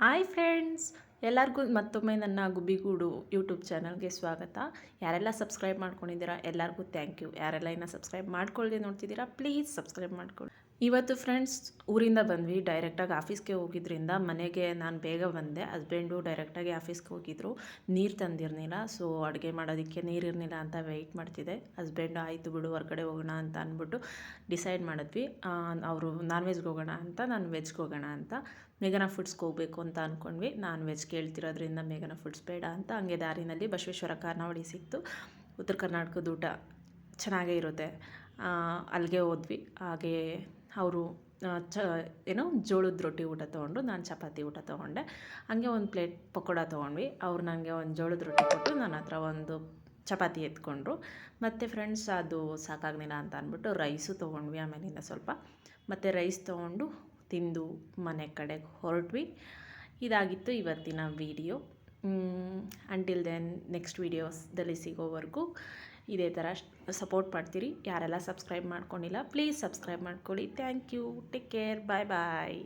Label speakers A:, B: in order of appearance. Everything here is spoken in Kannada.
A: ಹಾಯ್ ಫ್ರೆಂಡ್ಸ್ ಎಲ್ಲರಿಗೂ ಮತ್ತೊಮ್ಮೆ ನನ್ನ ಗುಬ್ಬಿಗೂಡು ಯೂಟ್ಯೂಬ್ ಚಾನಲ್ಗೆ ಸ್ವಾಗತ. ಯಾರೆಲ್ಲ ಸಬ್ಸ್ಕ್ರೈಬ್ ಮಾಡ್ಕೊಂಡಿದ್ದೀರಾ, ಎಲ್ಲರಿಗೂ ಥ್ಯಾಂಕ್ ಯು ಯಾರೆಲ್ಲ ಇನ್ನೂ ಸಬ್ಸ್ಕ್ರೈಬ್ ಮಾಡ್ಕೊಳ್ಳದೆ ನೋಡ್ತಿದ್ದೀರಾ ಪ್ಲೀಸ್ ಸಬ್ಸ್ಕ್ರೈಬ್ ಮಾಡ್ಕೊಳ್ಳಿ. ಇವತ್ತು ಫ್ರೆಂಡ್ಸ್, ಊರಿಂದ ಬಂದ್ವಿ. ಡೈರೆಕ್ಟಾಗಿ ಆಫೀಸ್ಗೆ ಹೋಗಿದ್ರಿಂದ ಮನೆಗೆ ನಾನು ಬೇಗ ಬಂದೆ. ಹಸ್ಬೆಂಡು ಡೈರೆಕ್ಟಾಗಿ ಆಫೀಸ್ಗೆ ಹೋಗಿದ್ರು. ನೀರು ತಂದಿರಲಿಲ್ಲ. ಸೊ, ಅಡುಗೆ ಮಾಡೋದಕ್ಕೆ ನೀರಿರಲಿಲ್ಲ ಅಂತ ವೆಯ್ಟ್ ಮಾಡ್ತಿದ್ದೆ. ಹಸ್ಬೆಂಡು, ಆಯಿತು ಬಿಡು, ಹೊರಗಡೆ ಹೋಗೋಣ ಅಂತ ಅಂದ್ಬಿಟ್ಟು ಡಿಸೈಡ್ ಮಾಡಿದ್ವಿ. ಅವರು ನಾನ್ ವೆಜ್ಗೆ ಹೋಗೋಣ ಅಂತ, ನಾನು ವೆಜ್ಗೆ ಹೋಗೋಣ ಅಂತ. ಮೇಘನಾ ಫುಡ್ಸ್ಗೆ ಹೋಗಬೇಕು ಅಂತ ಅಂದ್ಕೊಂಡ್ವಿ ನಾನ್ ವೆಜ್ ಕೇಳ್ತಿರೋದ್ರಿಂದ ಮೇಘನಾ ಫುಡ್ಸ್ ಬೇಡ ಅಂತ ಹಂಗೆ ದಾರಿನಲ್ಲಿ ಬಸವೇಶ್ವರ ಕಾರ್ನಾವಳಿ ಸಿಕ್ತು. ಉತ್ತರ ಕರ್ನಾಟಕದ ಊಟ ಚೆನ್ನಾಗೇ ಇರುತ್ತೆ. ಅಲ್ಲಿಗೆ ಹೋದ್ವಿ. ಹಾಗೆ ಅವರು ಚ, ಏನೋ ಜೋಳದ ರೊಟ್ಟಿ ಊಟ ತೊಗೊಂಡು ನಾನು ಚಪಾತಿ ಊಟ ತೊಗೊಂಡೆ. ಹಂಗೆ ಒಂದು ಪ್ಲೇಟ್ ಪಕೋಡ ತೊಗೊಂಡ್ವಿ. ಅವ್ರು ನನಗೆ ಒಂದು ಜೋಳದ ರೊಟ್ಟಿ ಕೊಟ್ಟು ನನ್ನ ಹತ್ರ ಒಂದು ಚಪಾತಿ ಎತ್ಕೊಂಡ್ರು. ಮತ್ತು ಫ್ರೆಂಡ್ಸ್, ಅದು ಸಾಕಾಗಲಿಲ್ಲ ಅಂತ ಅಂದ್ಬಿಟ್ಟು ರೈಸು ತೊಗೊಂಡ್ವಿ ಆಮೇಲಿಂದ ಸ್ವಲ್ಪ. ಮತ್ತು ರೈಸ್ ತೊಗೊಂಡು ತಿಂದು ಮನೆ ಕಡೆ ಹೊರಟ್ವಿ. ಇದಾಗಿತ್ತು ಇವತ್ತಿನ ವಿಡಿಯೋ. ಅಂಟಿಲ್ ದೆನ್ ನೆಕ್ಸ್ಟ್ ವೀಡಿಯೋಸ್ದಲ್ಲಿ ಸಿಗೋವರೆಗೂ. ಇದೇ ಥರ ಸಪೋರ್ಟ್ ಮಾಡ್ತೀರಿ. ಯಾರೆಲ್ಲ ಸಬ್ಸ್ಕ್ರೈಬ್ ಮಾಡ್ಕೊಂಡಿಲ್ಲ ಪ್ಲೀಸ್ ಸಬ್ಸ್ಕ್ರೈಬ್ ಮಾಡ್ಕೊಳ್ಳಿ. Thank you take care bye bye